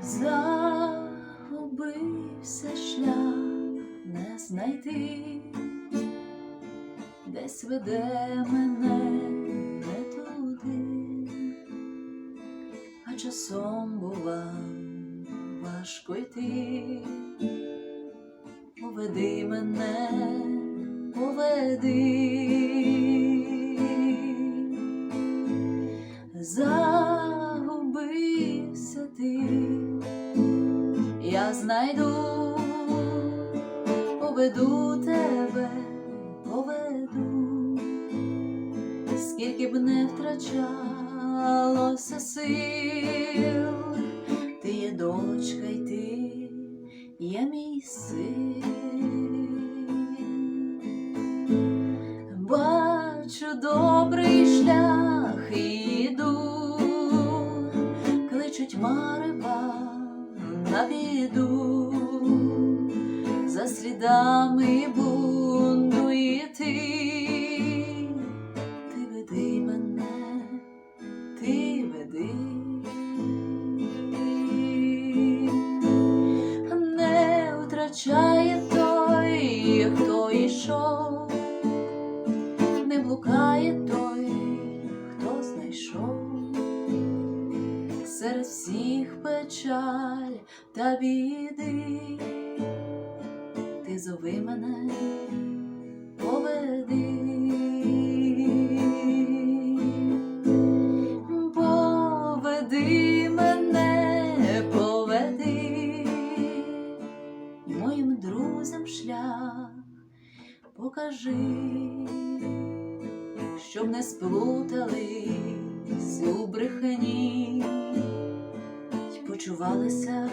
Загубився шлях не знайти, десь веде мене не туди, а часом бува важко йти. Поведи мене, поведи. Знайду, поведу тебе, поведу, скільки б не втрачалося сил, ти є дочка й ти є мій син. Бачу добрий шлях і йду, кличуть марева на біду, за слідами бунду йти. Ти веди мене, ти веди. Не втрачає той, хто йшов, не блукає той, серед всіх печаль та біди. Ти зови мене, поведи. Поведи мене, поведи, моїм друзям шлях покажи, щоб не сплутались у брехні почувалися